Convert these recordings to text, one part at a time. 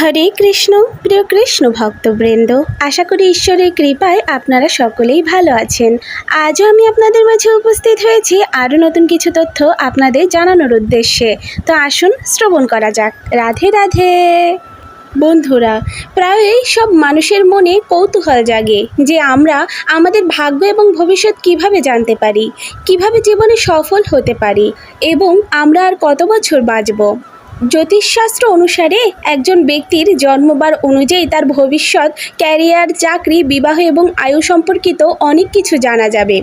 হরে কৃষ্ণ, প্রিয় কৃষ্ণ ভক্তবৃন্দ, আশা করি ঈশ্বরের কৃপায় আপনারা সকলেই ভালো আছেন। আজও আমি আপনাদের মাঝে উপস্থিত হয়েছি আরও নতুন কিছু তথ্য আপনাদের জানানোর উদ্দেশ্যে। তো আসুন শ্রবণ করা যাক। রাধে রাধে। বন্ধুরা, প্রায়ই সব মানুষের মনে কৌতূহল জাগে যে আমরা আমাদের ভাগ্য এবং ভবিষ্যৎ কীভাবে জানতে পারি, কীভাবে জীবনে সফল হতে পারি এবং আমরা আর কত বছর বাঁচব। জ্যোতিষশাস্ত্র অনুসারে একজন ব্যক্তির জন্মবার অনুযায়ী তার ভবিষ্যৎ, ক্যারিয়ার, চাকরি, বিবাহ এবং আয়ু সম্পর্কিত অনেক কিছু জানা যাবে।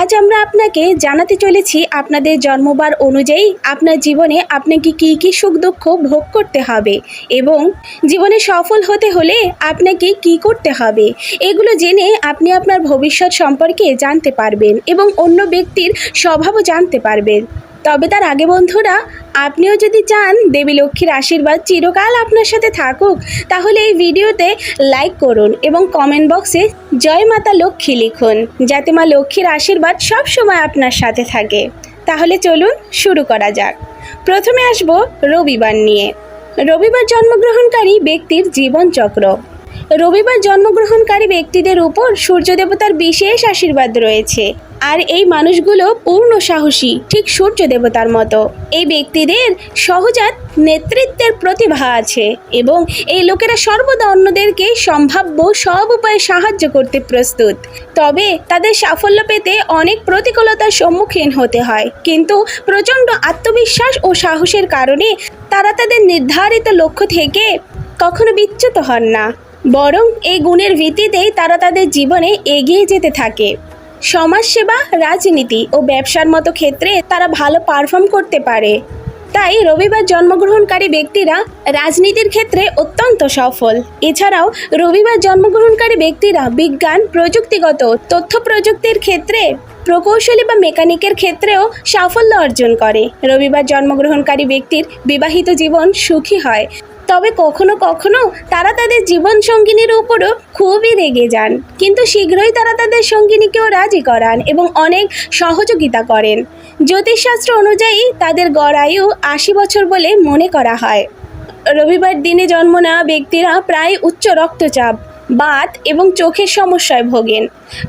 আজ আমরা আপনাকে জানাতে চলেছি আপনাদের জন্মবার অনুযায়ী আপনার জীবনে আপনাকে কী কী সুখ দুঃখ ভোগ করতে হবে এবং জীবনে সফল হতে হলে আপনাকে কি করতে হবে এগুলো জেনে আপনি আপনার ভবিষ্যৎ সম্পর্কে জানতে পারবেন এবং অন্য ব্যক্তির স্বভাবও জানতে পারবেন। তবে তার আগে বন্ধুরা, আপনিও যদি চান দেবী লক্ষ্মীর আশীর্বাদ চিরকাল আপনার সাথে থাকুক, তাহলে এই ভিডিওতে লাইক করুন এবং কমেন্ট বক্সে জয় মাতা লক্ষ্মী লিখুন, যাতে মা লক্ষ্মীর আশীর্বাদ সব সময় আপনার সাথে থাকে। তাহলে চলুন শুরু করা যাক। প্রথমে আসব রবিবার নিয়ে। রবিবার জন্মগ্রহণকারী ব্যক্তির জীবনচক্র। রবিবার জন্মগ্রহণকারী ব্যক্তিদের উপর সূর্য দেবতার বিশেষ আশীর্বাদ রয়েছে। আর এই মানুষগুলো পূর্ণ সাহসী, ঠিক সূর্য দেবতার মতো। এই ব্যক্তিদের সহজাত নেতৃত্বের প্রতিভা আছে এবং এই লোকেরা সর্বদা অন্যদেরকে সম্ভাব্য সব উপায়ে সাহায্য করতে প্রস্তুত। তবে তাদের সাফল্য পেতে অনেক প্রতিকূলতার সম্মুখীন হতে হয়। কিন্তু প্রচণ্ড আত্মবিশ্বাস ও সাহসের কারণে তারা তাদের নির্ধারিত লক্ষ্য থেকে কখনো বিচ্যুত হন না। বরং এই গুণের ভিত্তিতেই তারা তাদের জীবনে এগিয়ে যেতে থাকে। সমাজসেবা, রাজনীতি ও ব্যবসার মতো ক্ষেত্রে তারা ভালো পারফর্ম করতে পারে। তাই রবিবার জন্মগ্রহণকারী ব্যক্তিরা রাজনীতির ক্ষেত্রে অত্যন্ত সফল। এছাড়াও রবিবার জন্মগ্রহণকারী ব্যক্তিরা বিজ্ঞান, প্রযুক্তিগত, তথ্য প্রযুক্তির ক্ষেত্রে, প্রকৌশলী বা মেকানিকের ক্ষেত্রেও সাফল্য অর্জন করে। রবিবার জন্মগ্রহণকারী ব্যক্তির বিবাহিত জীবন সুখী হয়। তবে কখনো কখনো তারা তাদের জীবন সঙ্গিনীর উপরও খুবই রেগে যান। কিন্তু শীঘ্রই তারা তাদের সঙ্গিনীকেও রাজি করান এবং অনেক সহযোগিতা করেন। জ্যোতিষশাস্ত্র অনুযায়ী তাদের গড় আয়ু আশি বছর বলে মনে করা হয়। রবিবার দিনে জন্ম নেওয়া ব্যক্তিরা প্রায় উচ্চ রক্তচাপ, বাত এবং চোখের সমস্যায় ভোগেন।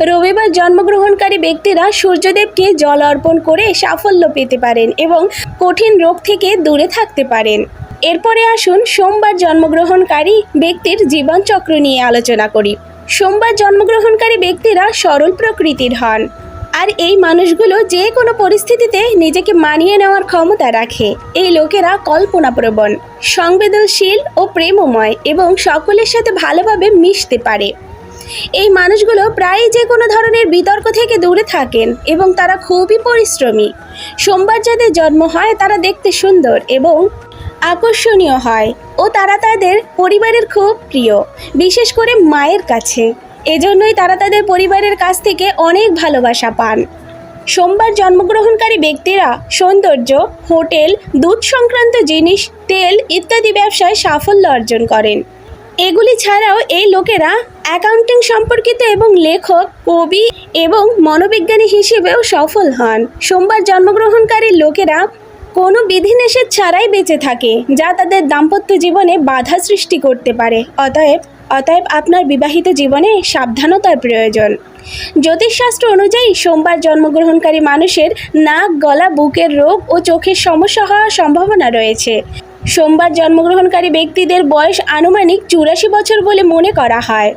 রবিবার জন্মগ্রহণকারী ব্যক্তিরা সূর্যদেবকে জল অর্পণ করে সাফল্য পেতে পারেন এবং কঠিন রোগ থেকে দূরে থাকতে পারেন। এরপরে আসুন সোমবার জন্মগ্রহণকারী ব্যক্তির জীবনচক্র নিয়ে আলোচনা করি। সোমবার জন্মগ্রহণকারী ব্যক্তিরা সরল প্রকৃতির হন। আর এই মানুষগুলো যে কোনো পরিস্থিতিতে নিজেকে মানিয়ে নেওয়ার ক্ষমতা রাখে। এই লোকেরা কল্পনাপ্রবণ, সংবেদনশীল ও প্রেমময় এবং সকলের সাথে ভালোভাবে মিশতে পারে। এই মানুষগুলো প্রায়ই যে কোনো ধরনের বিতর্ক থেকে দূরে থাকেন এবং তারা খুবই পরিশ্রমী। সোমবার যাদের জন্ম হয় তারা দেখতে সুন্দর এবং আকর্ষণীয় হয় ও তারা তাদের পরিবারের খুব প্রিয়, বিশেষ করে মায়ের কাছে। এজন্যই তারা তাদের পরিবারের কাছ থেকে অনেক ভালোবাসা পান। সোমবার জন্মগ্রহণকারী ব্যক্তিরা সৌন্দর্য, হোটেল, দুধ সংক্রান্ত জিনিস, তেল ইত্যাদি ব্যবসায় সাফল্য অর্জন করেন। এগুলি ছাড়াও এই লোকেরা অ্যাকাউন্টিং সম্পর্কিত এবং লেখক, কবি এবং মনোবিজ্ঞানী হিসেবেও সফল হন। সোমবার জন্মগ্রহণকারী লোকেরা কোনো বিধিনিষেধ ছাড়াই বেঁচে থাকে, যা তাদের দাম্পত্য জীবনে বাধা সৃষ্টি করতে পারে। অতএব অতএব আপনার বিবাহিত জীবনে সাবধানতার প্রয়োজন। জ্যোতিষশাস্ত্র অনুযায়ী সোমবার জন্মগ্রহণকারী মানুষের নাক, গলা, বুকের রোগ ও চোখের সমস্যা হওয়ার সম্ভাবনা রয়েছে। সোমবার জন্মগ্রহণকারী ব্যক্তিদের বয়স আনুমানিক চুরাশি বছর বলে মনে করা হয়।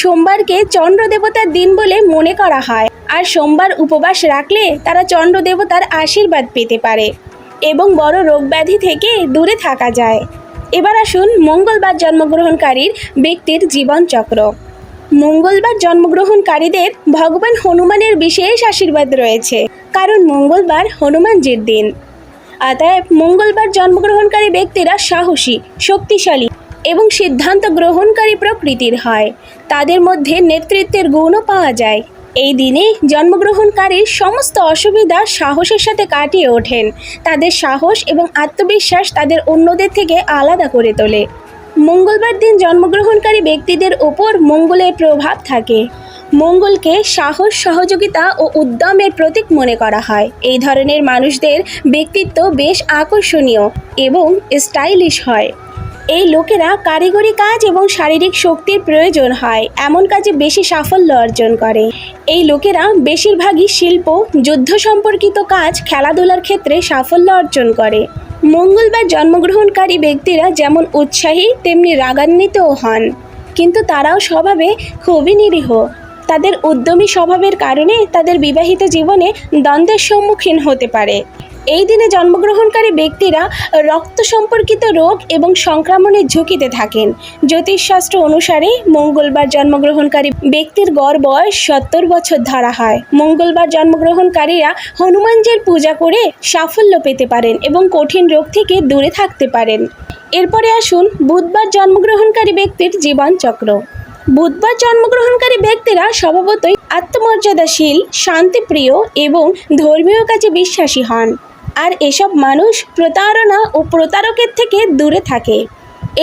সোমবারকে চন্দ্র দেবতার দিন বলে মনে করা হয়। আর সোমবার উপবাস রাখলে তারা চন্দ্র দেবতার আশীর্বাদ পেতে পারে। এবং বড় রোগ ব্যাধি থেকে দূরে থাকা যায়। এবার আসুন মঙ্গলবার জন্মগ্রহণকারীর ব্যক্তির জীবনচক্র। মঙ্গলবার জন্মগ্রহণকারীদের ভগবান হনুমানের বিশেষ আশীর্বাদ রয়েছে, কারণ মঙ্গলবার হনুমানজির দিন। অতএব মঙ্গলবার জন্মগ্রহণকারী ব্যক্তিরা সাহসী, শক্তিশালী এবং সিদ্ধান্ত গ্রহণকারী প্রকৃতির হয়। তাদের মধ্যে নেতৃত্বের গুণও পাওয়া যায়। এই দিনে জন্মগ্রহণকারীর সমস্ত অসুবিধা সাহসের সাথে কাটিয়ে ওঠেন। তাদের সাহস এবং আত্মবিশ্বাস তাদের অন্যদের থেকে আলাদা করে তোলে। মঙ্গলবার দিন জন্মগ্রহণকারী ব্যক্তিদের ওপর মঙ্গলের প্রভাব থাকে। মঙ্গলকে সাহস, সহযোগিতা ও উদ্যমের প্রতীক মনে করা হয়। এই ধরনের মানুষদের ব্যক্তিত্ব বেশ আকর্ষণীয় এবং স্টাইলিশ হয়। এই লোকেরা কারিগরি কাজ এবং শারীরিক শক্তির প্রয়োজন হয়, এমন কাজে বেশি সাফল্য অর্জন করে। এই লোকেরা বেশিরভাগই শিল্প, যুদ্ধ সম্পর্কিত কাজ, খেলাধুলার ক্ষেত্রে সাফল্য অর্জন করে। মঙ্গলবার জন্মগ্রহণকারী ব্যক্তিরা যেমন উৎসাহী, তেমনি রাগান্বিতও হন। কিন্তু তারাও স্বভাবে খুবই নিরীহ। তাদের উদ্যমী স্বভাবের কারণে তাদের বিবাহিত জীবনে দ্বন্দ্বের সম্মুখীন হতে পারে। এই দিনে জন্মগ্রহণকারী ব্যক্তিরা রক্ত সম্পর্কিত রোগ এবং সংক্রমণের ঝুঁকিতে থাকেন। জ্যোতিষশাস্ত্র অনুসারে মঙ্গলবার জন্মগ্রহণকারী ব্যক্তির গড় বয়স সত্তর বছর ধরা হয়। মঙ্গলবার জন্মগ্রহণকারীরা হনুমানজির পূজা করে সাফল্য পেতে পারেন এবং কঠিন রোগ থেকে দূরে থাকতে পারেন। এরপরে আসুন বুধবার জন্মগ্রহণকারী ব্যক্তির জীবন চক্র। বুধবার জন্মগ্রহণকারী ব্যক্তিরা স্বভাবতই আত্মমর্যাদাশীল, শান্তিপ্রিয় এবং ধর্মীয় কাজে বিশ্বাসী হন। আর এসব মানুষ প্রতারণা ও প্রতারকের থেকে দূরে থাকে।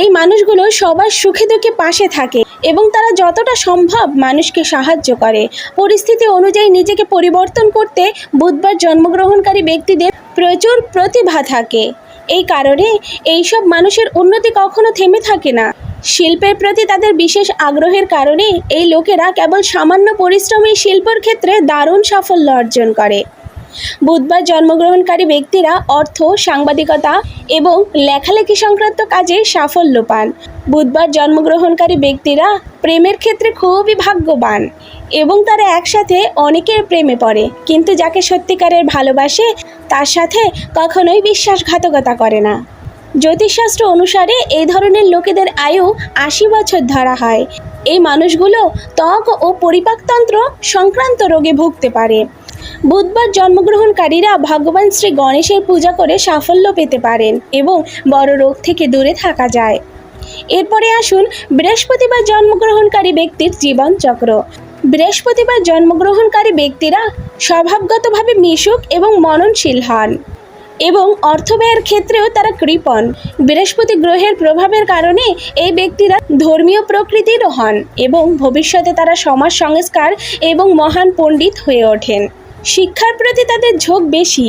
এই মানুষগুলো সবার সুখে দুঃখে পাশে থাকে এবং তারা যতটা সম্ভব মানুষকে সাহায্য করে। পরিস্থিতি অনুযায়ী নিজেকে পরিবর্তন করতে বুধবার জন্মগ্রহণকারী ব্যক্তিদের প্রচুর প্রতিভা থাকে। এই কারণে এইসব মানুষের উন্নতি কখনো থেমে থাকে না। শিল্পের প্রতি তাদের বিশেষ আগ্রহের কারণে এই লোকেরা কেবল সামান্য পরিশ্রমী শিল্পর ক্ষেত্রে দারুণ সাফল্য অর্জন করে। বুধবার জন্মগ্রহণকারী ব্যক্তিরা অর্থ, সাংবাদিকতা এবং লেখালেখি সংক্রান্ত কাজে সাফল্য পান। বুধবার জন্মগ্রহণকারী ব্যক্তিরা প্রেমের ক্ষেত্রে খুবই ভাগ্যবান এবং তারা একসাথে অনেকের প্রেমে পড়ে, কিন্তু যাকে সত্যিকারের ভালোবাসে, তার সাথে কখনোই বিশ্বাসঘাতকতা করে না। জ্যোতিষশাস্ত্র অনুসারে এই ধরনের লোকেদের আয়ু আশি বছর ধরা হয়। এই মানুষগুলো ত্বক ও পরিপাকতন্ত্র সংক্রান্ত রোগে ভুগতে পারে। বুধবার জন্মগ্রহণকারীরা ভগবান শ্রী গণেশের পূজা করে সাফল্য পেতে পারেন এবং বড় রোগ থেকে দূরে থাকা যায়। এরপরে আসুন বৃহস্পতিবার জন্মগ্রহণকারী ব্যক্তির জীবন চক্র। বৃহস্পতিবার জন্মগ্রহণকারী ব্যক্তিরা স্বভাবগতভাবে মিশুক এবং মননশীল হন এবং অর্থ ব্যয়ের ক্ষেত্রেও তারা কৃপণ। বৃহস্পতি গ্রহের প্রভাবের কারণে এই ব্যক্তিরা ধর্মীয় প্রকৃতিরও হন এবং ভবিষ্যতে তারা সমাজ সংস্কার এবং মহান পণ্ডিত হয়ে ওঠেন। শিক্ষার প্রতি তাদের ঝোঁক বেশি।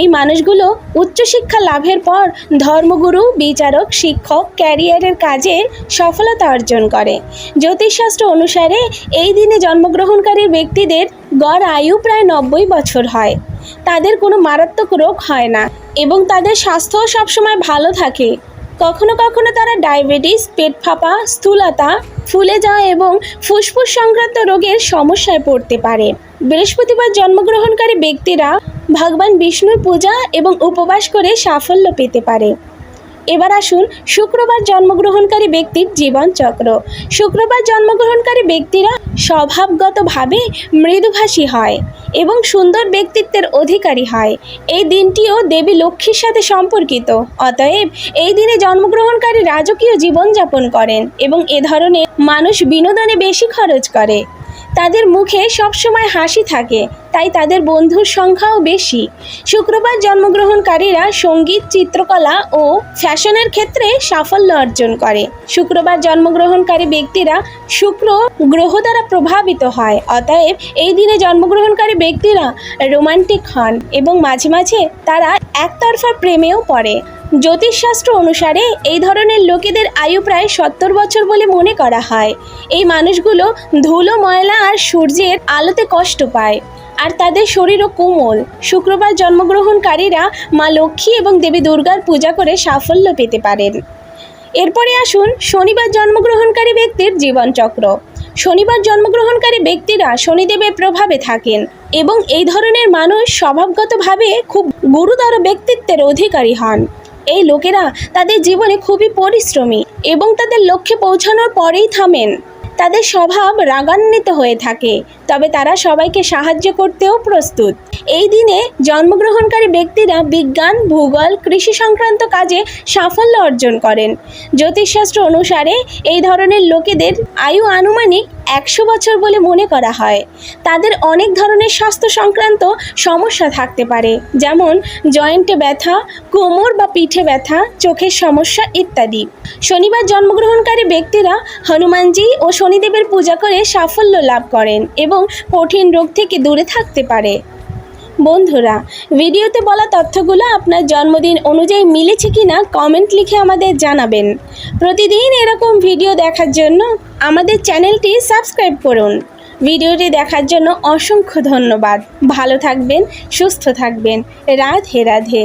এই মানুষগুলো উচ্চশিক্ষা লাভের পর ধর্মগুরু, বিচারক, শিক্ষক, ক্যারিয়ারের কাজে সফলতা অর্জন করে। জ্যোতিষশাস্ত্র অনুসারে এই দিনে জন্মগ্রহণকারী ব্যক্তিদের গড় আয়ু প্রায় নব্বই বছর হয়। তাদের কোনো মারাত্মক রোগ হয় না এবং তাদের স্বাস্থ্যও সবসময় ভালো থাকে। কখনো কখনো তারা ডায়াবেটিস, পেট ফাঁপা, স্থূলতা, ফুলে যাওয়া এবং ফুসফুস সংক্রান্ত রোগের সমস্যায় পড়তে পারে। বৃহস্পতিবার জন্মগ্রহণকারী ব্যক্তিরা ভগবান বিষ্ণুর পূজা এবং উপবাস করে সাফল্য পেতে পারে। এবার আসুন শুক্রবার জন্মগ্রহণকারী ব্যক্তির জীবন চক্র। শুক্রবার জন্মগ্রহণকারী ব্যক্তিরা স্বভাবগতভাবে মৃদুভাষী হয় এবং সুন্দর ব্যক্তিত্বের অধিকারী হয়। এই দিনটিও দেবী লক্ষ্মীর সাথে সম্পর্কিত। অতএব এই দিনে জন্মগ্রহণকারী রাজকীয় জীবনযাপন করেন এবং এ ধরনের মানুষ বিনোদনে বেশি খরচ করে। তাদের মুখে সবসময় হাসি থাকে তাই তাদের বন্ধুর সংখ্যাও বেশি। শুক্রবার জন্মগ্রহণকারীরা সংগীত, চিত্রকলা ও ফ্যাশনের ক্ষেত্রে সাফল্য অর্জন করে। শুক্রবার জন্মগ্রহণকারী ব্যক্তিরা শুক্র গ্রহ দ্বারা প্রভাবিত হয়। অতএব এই দিনে জন্মগ্রহণকারী ব্যক্তিরা রোমান্টিক হন এবং মাঝে মাঝে তারা একতরফা প্রেমেও পড়ে। জ্যোতিষশাস্ত্র অনুসারে এই ধরনের লোকেদের আয়ু প্রায় সত্তর বছর বলে মনে করা হয়। এই মানুষগুলো ধুলো, ময়লা আর সূর্যের আলোতে কষ্ট পায়। আর তাদের শরীরও কোমল। শুক্রবার জন্মগ্রহণকারীরা মা লক্ষ্মী এবং দেবী দুর্গার পূজা করে সাফল্য পেতে পারেন। এরপরে আসুন শনিবার জন্মগ্রহণকারী ব্যক্তির জীবনচক্র। শনিবার জন্মগ্রহণকারী ব্যক্তিরা শনিদেবের প্রভাবে থাকেন এবং এই ধরনের মানুষ স্বভাবগতভাবে খুব গুরুতর ব্যক্তিত্বের অধিকারী হন। এই লোকেরা তাদের জীবনে খুবই পরিশ্রমী এবং তাদের লক্ষ্যে পৌঁছানোর পরেই থামেন। তাদের স্বভাব রাগান্বিত হয়ে থাকে, তবে তারা সবাইকে সাহায্য করতেও প্রস্তুত। এই দিনে জন্মগ্রহণকারী ব্যক্তিরা বিজ্ঞান, ভূগোল, কৃষি সংক্রান্ত কাজে সাফল্য অর্জন করেন। জ্যোতিষশাস্ত্র অনুসারে এই ধরনের লোকেদের আয়ু আনুমানিক একশো বছর বলে মনে করা হয়। তাদের অনেক ধরনের স্বাস্থ্য সংক্রান্ত সমস্যা থাকতে পারে, যেমন জয়েন্টে ব্যথা, কোমর বা পিঠে ব্যথা, চোখের সমস্যা ইত্যাদি। শনিবার জন্মগ্রহণকারী ব্যক্তিরা হনুমানজি ও শনিদেবের পূজা করে সাফল্য লাভ করেন এবং কঠিন রোগ থেকে দূরে থাকতে পারে। বন্ধুরা, ভিডিওতে বলা তথ্যগুলো আপনার জন্মদিন অনুযায়ী মিলেছে কি না কমেন্ট লিখে আমাদের জানাবেন। প্রতিদিন এরকম ভিডিও দেখার জন্য আমাদের চ্যানেলটি সাবস্ক্রাইব করুন। ভিডিওটি দেখার জন্য অসংখ্য ধন্যবাদ। ভালো থাকবেন, সুস্থ থাকবেন। রাধে রাধে।